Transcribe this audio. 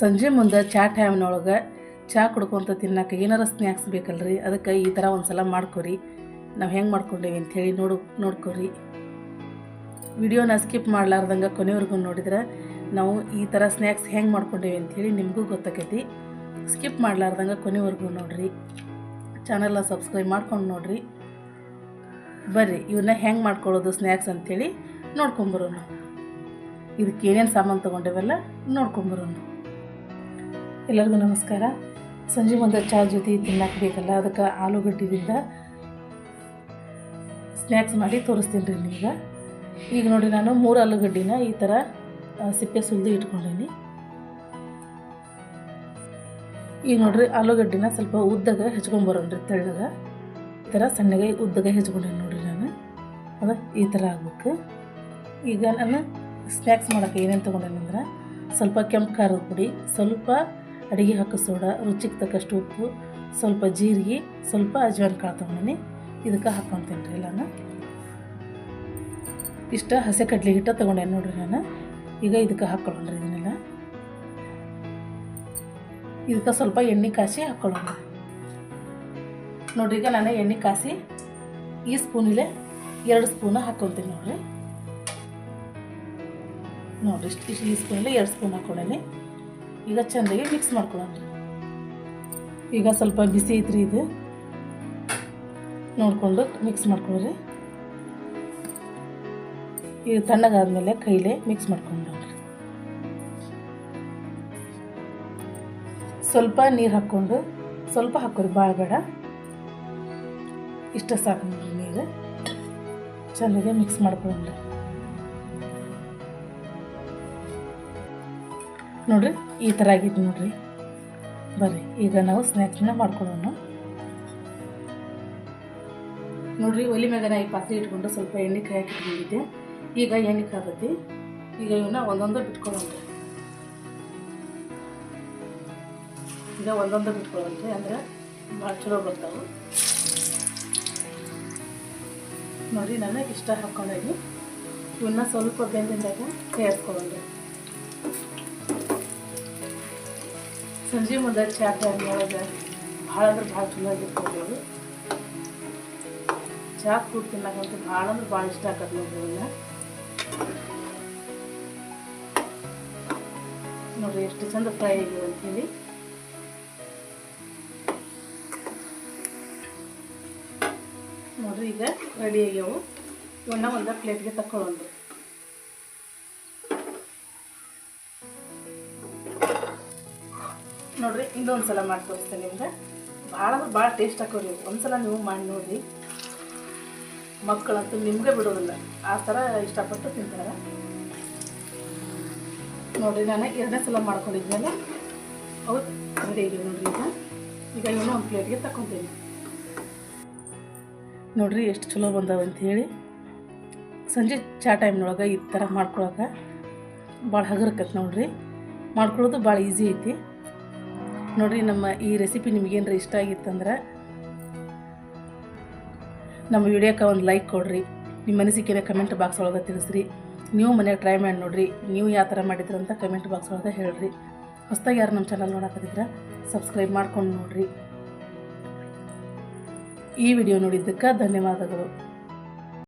ಸಂಜೆ ಮುಂದೆ ಚಾ ಟೈಮ್ನೊಳಗೆ ಚಾ ಕುಡ್ಕೊಂತ ತಿನ್ನಕ್ಕೆ ಏನಾರ ಸ್ನ್ಯಾಕ್ಸ್ ಬೇಕಲ್ರಿ? ಅದಕ್ಕೆ ಈ ಥರ ಒಂದು ಸಲ ಮಾಡ್ಕೊರಿ. ನಾವು ಹೆಂಗೆ ಮಾಡ್ಕೊಂಡೇವಿ ಅಂಥೇಳಿ ನೋಡು, ನೋಡ್ಕೊರಿ. ವಿಡಿಯೋನ ಸ್ಕಿಪ್ ಮಾಡಲಾರ್ದಂಗೆ ಕೊನೆವರೆಗೂ ನೋಡಿದ್ರೆ ನಾವು ಈ ಥರ ಸ್ನ್ಯಾಕ್ಸ್ ಹೆಂಗೆ ಮಾಡ್ಕೊಂಡೇವಿ ಅಂಥೇಳಿ ನಿಮಗೂ ಗೊತ್ತಾಕೈತಿ. ಸ್ಕಿಪ್ ಮಾಡಲಾರ್ದಂಗೆ ಕೊನೆವರೆಗೂ ನೋಡಿರಿ. ಚಾನಲ್ನ ಸಬ್ಸ್ಕ್ರೈಬ್ ಮಾಡ್ಕೊಂಡು ನೋಡಿರಿ. ಬರ್ರಿ ಇವನ್ನ ಹೆಂಗೆ ಮಾಡ್ಕೊಳ್ಳೋದು ಸ್ನ್ಯಾಕ್ಸ್ ಅಂಥೇಳಿ ನೋಡ್ಕೊಂಬರೋಣ. ಇದಕ್ಕೆ ಏನೇನು ಸಾಮಾನು ತೊಗೊಂಡೇವಲ್ಲ ನೋಡ್ಕೊಂಬರೋಣ. ಎಲ್ಲರಿಗೂ ನಮಸ್ಕಾರ. ಸಂಜೆ ಮುಂದೆ ಚಹಾ ಜೊತೆ ತಿನ್ನಕ್ಕೆ ಬೇಕಲ್ಲ, ಅದಕ್ಕೆ ಆಲೂಗಡ್ಡಿದಿಂದ ಸ್ನ್ಯಾಕ್ಸ್ ಮಾಡಿ ತೋರಿಸ್ತೀನಿ ರೀ ನಿಮ್ಗೆ. ಈಗ ನೋಡಿ ನಾನು ಮೂರು ಆಲೂಗಡ್ಡಿನ ಈ ಥರ ಸಿಪ್ಪೆ ಸುಲಿದು ಇಟ್ಕೊಂಡೀನಿ. ಈಗ ನೋಡ್ರಿ ಆಲೂಗಡ್ಡಿನ ಸ್ವಲ್ಪ ಉದ್ದಾಗ ಹೆಚ್ಕೊಂಡು ಬರೋಣ್ರಿ ತೆಳ್ಳಗ. ಈ ಥರ ಸಣ್ಣಗೆ ಉದ್ದಗೆ ಹೆಚ್ಕೊಂಡೇನಿ ನೋಡ್ರಿ ನಾನು. ಅದ ಈ ಥರ ಆಗ್ಬೇಕು. ಈಗ ನಾನು ಸ್ನ್ಯಾಕ್ಸ್ ಮಾಡೋಕ್ಕೆ ಏನೇನು ತೊಗೊಂಡೇನೆಂದ್ರೆ ಸ್ವಲ್ಪ ಕೆಂಪು ಖಾರದ ಪುಡಿ, ಸ್ವಲ್ಪ ಅಡುಗೆ ಹಾಕೋ ಸೋಡಾ, ರುಚಿಗೆ ತಕ್ಕಷ್ಟು ಉಪ್ಪು, ಸ್ವಲ್ಪ ಜೀರಿಗೆ, ಸ್ವಲ್ಪ ಅಜ್ವಾನ ಕಾಳು ತೊಗೊಂಡಿನಿ ಇದಕ್ಕೆ ಹಾಕ್ಕೊತೀನಿ ರೀ ನಾನು ಇಷ್ಟ ಹಸೆ ಕಡ್ಲಿ ಹಿಟ್ಟ ತೊಗೊಂಡೆ ನೋಡಿರಿ ನಾನು. ಈಗ ಇದಕ್ಕೆ ಹಾಕ್ಕೊಳ್ಳೋಣ ಇದನ್ನೆಲ್ಲ. ಇದಕ್ಕೆ ಸ್ವಲ್ಪ ಎಣ್ಣೆ ಕಾಸಿ ಹಾಕ್ಕೊಳ್ಳೋಣ ನೋಡ್ರಿ ಈಗ ನಾನು ಎಣ್ಣೆ ಕಾಸಿ ಈ ಸ್ಪೂನಿಲೆ ಎರಡು ಸ್ಪೂನ ಹಾಕ್ಕೊಳ್ತೀನಿ ನೋಡ್ರಿ. ನೋಡ್ರಿ ಇಷ್ಟು ಈ ಸ್ಪೂನಲ್ಲಿ ಎರಡು ಸ್ಪೂನ್ ಹಾಕ್ಕೊಂಡೇನಿ ಈಗ ಚೆಂದಾಗಿ ಮಿಕ್ಸ್ ಮಾಡ್ಕೊಳ್ಳೋಣ. ಈಗ ಸ್ವಲ್ಪ ಬಿಸಿ ಐತ್ರಿ ಇದು. ನೋಡಿಕೊಂಡು ಮಿಕ್ಸ್ ಮಾಡ್ಕೊಳ್ರಿ ಈಗ ತಣ್ಣಗಾದ್ಮೇಲೆ ಕೈಲೇ ಮಿಕ್ಸ್ ಮಾಡ್ಕೊಂಡು ಸ್ವಲ್ಪ ನೀರು ಹಾಕ್ಕೊಂಡು, ಸ್ವಲ್ಪ ಹಾಕೋರಿ ಭಾಳ ಬೇಡ. ಇಷ್ಟ ಸಾಕು ನೀರು. ಚೆನ್ನಾಗಿ ಮಿಕ್ಸ್ ಮಾಡ್ಕೊಂಡ್ರಿ ನೋಡ್ರಿ, ಈ ಥರ ಆಗಿತ್ತು ನೋಡ್ರಿ. ಬರ್ರಿ, ಈಗ ನಾವು ಸ್ನ್ಯಾಕ್ಸ್ನ ಮಾಡ್ಕೊಳ್ಳೋಣ. ನೋಡ್ರಿ, ಒಲಿ ಮ್ಯಾಗ ನಾ ಈ ಪಾತ್ರೆ ಇಟ್ಕೊಂಡು ಸ್ವಲ್ಪ ಎಣ್ಣೆ ಕಾಯಕ್ಕೆ ಇಟ್ಕೊಂಡಿದ್ದೆ. ಈಗ ಎಣ್ಣೆ ಕಾದತಿ ಈಗ ಇವನ್ನ ಒಂದೊಂದು ಬಿಟ್ಕೊಳ್ಳೋಣ. ಈಗ ಒಂದೊಂದು ಬಿಟ್ಕೊಳ್ಳೋಣ ಅಂದ್ರೆ ಭಾಳ ಚಲೋ ಬರ್ತಾವೆ. ನೋಡಿ, ನಾನು ಇಷ್ಟ ಹಾಕ್ಕೊಂಡೇನಿ ಇವನ್ನ ಸ್ವಲ್ಪ ಬೆಂದಿಂದಾಗ ತಯಾರಿಸ್ಕೊಳ್ಳೋಣ್ರಿ ಸಂಜೆ ಮುಂದೆ ಚಾ ಟೈಮ್ ಭಾಳ ಅಂದ್ರೆ ಭಾಳ ಚಲೋ ಆಗಿರ್ತದೆ ಅದು ಚಾ ಕೂತ್ ತಿನ್ನಕಂತೂ ಭಾಳ ಅಂದ್ರೆ ಭಾಳ ಇಷ್ಟ ಆಗತ್ತೆ ಇವನ್ನ ನೋಡ್ರಿ ಎಷ್ಟು ಚಂದ ಫ್ರೈ ಆಗಿವೆ ಅಂತೇಳಿ. ನೋಡ್ರಿ ಈಗ ರೆಡಿ ಆಗ್ಯಾವು. ಇವನ್ನ ಒಂದು ಪ್ಲೇಟ್ಗೆ ತಕ್ಕೊಳ್ಳೋಣ್ರಿ ನೋಡ್ರಿ, ಇನ್ನೊಂದು ಸಲ ಮಾಡಿ ತೋರಿಸ್ತೇನೆ ನಿಮ್ಗೆ. ಭಾಳ ಅಂದ್ರೆ ಭಾಳ ಟೇಸ್ಟ್ ಹಾಕೋರಿ. ಒಂದ್ಸಲ ನೀವು ಮಾಡಿ ನೋಡಿರಿ ಮಕ್ಕಳಂತೂ ನಿಮಗೆ ಬಿಡೋದಿಲ್ಲ. ಆ ಥರ ಇಷ್ಟಪಟ್ಟು ತಿಂತಾರೆ. ನೋಡಿರಿ ನಾನು ಎರಡನೇ ಸಲ ಮಾಡ್ಕೊಂಡಿದ್ಮೇಲೆ ಅವು ರೆಡಿ ಆಗಿವೆ ನೋಡ್ರಿ ಈಗ. ಈಗ ಇವನು ಒಂದು ಪ್ಲೇಟ್ಗೆ ತಗೊತೀನಿ ನೋಡ್ರಿ, ಎಷ್ಟು ಚಲೋ ಬಂದಾವ ಅಂತ ಹೇಳಿ. ಸಂಜೆ ಚಾ ಟೈಮ್ನೊಳಗೆ ಈ ಥರ ಮಾಡ್ಕೊಳಕ್ಕೆ ಭಾಳ ಹಗರಕತ್ತೆ ನೋಡ್ರಿ. ಮಾಡ್ಕೊಳ್ಳೋದು ಭಾಳ ಈಸಿ ಐತಿ. ನೋಡ್ರಿ, ನಮ್ಮ ಈ ರೆಸಿಪಿ ನಿಮಗೇನಾರ ಇಷ್ಟ ಆಗಿತ್ತಂದ್ರೆ ನಮ್ಮ ವಿಡಿಯೋಕ್ಕೆ ಒಂದು ಲೈಕ್ ಕೊಡ್ರಿ. ನಿಮ್ಮ ಅನಿಸಿಕೆನ ಕಮೆಂಟ್ ಬಾಕ್ಸ್ ಒಳಗೆ ತಿಳಿಸ್ರಿ. ನೀವು ಮನೆಯಾಗ ಟ್ರೈ ಮಾಡಿ ನೋಡಿರಿ. ನೀವು ಯಾವ ಥರ ಮಾಡಿದ್ರಿ ಅಂತ ಕಮೆಂಟ್ ಬಾಕ್ಸ್ ಒಳಗೆ ಹೇಳ್ರಿ. ಹೊಸ್ದಾಗಿ ಯಾರು ನಮ್ಮ ಚಾನಲ್ ನೋಡಕತ್ತಿದ್ರೆ ಸಬ್ಸ್ಕ್ರೈಬ್ ಮಾಡ್ಕೊಂಡು ನೋಡಿರಿ. ಈ ವಿಡಿಯೋ ನೋಡಿದ್ದಕ್ಕೆ ಧನ್ಯವಾದಗಳು.